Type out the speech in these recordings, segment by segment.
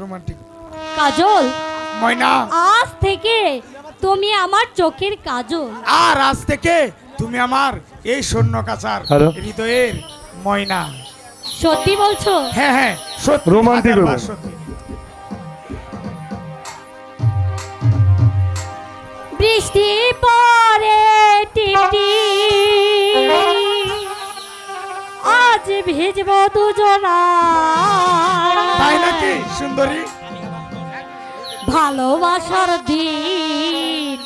Romantic কাজল ময়না! আজ থেকে তুমি আমার চোখের কাজল। আর আজ থেকে তুমি আমার এই সৈন্য কাছার হৃদয়ের ময়না। সত্যি বলছো? হ্যাঁ হ্যাঁ সত্যি। রোমান্টিক সত্যি। বৃষ্টি পরে টিপটি ভিজব দুজনা। তাই নাকি সুন্দরী? ভালোবাসার দিন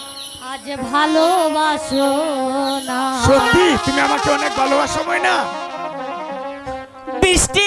আজ ভালোবাসো না। সত্যি তুমি আমাকে অনেক ভালোবাসো না বৃষ্টি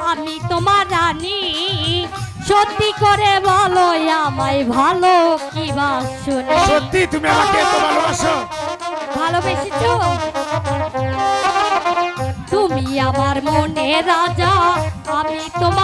আমি তোমার রানী। সত্যি করে বলো আমায় ভালো কি সত্যি তুমি আমাকে এত ভালোবাসো? ভালোবেসেছো? তুমি আমার মনে রাজা আমি তোমার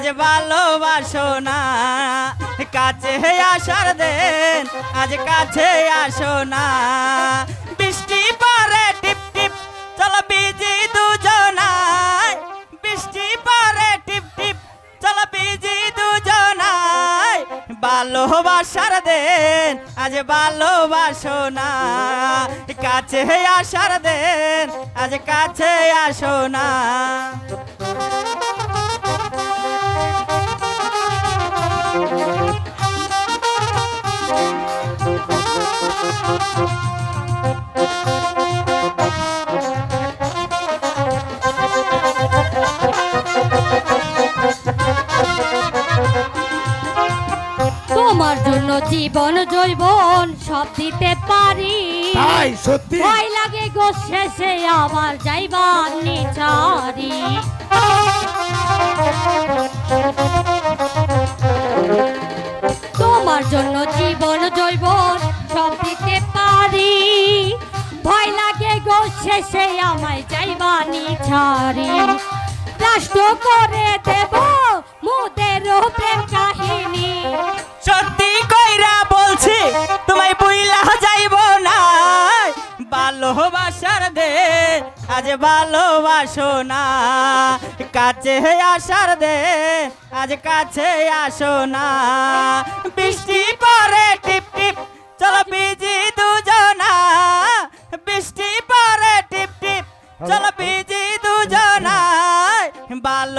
আজ ভালোবাসো না। কাছে আসার দেন, আজ কাছে আসো না। বৃষ্টি পরে টিপ টিপ, চলো বিজি দুজনায়। বৃষ্টি পরে টিপ টিপ, চলো বিজি দুজনায়। ভালোবাসার দেন, আজ ভালোবাসো না। কাছে আসার দেন, আজ কাছে আসো না। জীবন জৈবন সব দিতে পারি। তাই সত্যি। ভয় লাগে গো শেষে আবার যাইবার নিচারি। তোমার জন্য জীবন জৈবন সব দিতে পারি। ভয় লাগে গো শেষে আমায় যাইবার নিচারি। রাষ্ট্র করে দেব মোদের প্রেম কাহিনী। সত্যি দে আজ ভালোবাসো না। কাছে আসার দে, আজ কাছে আসো না। বৃষ্টি পরে টিপ টিপ, চলো বিজি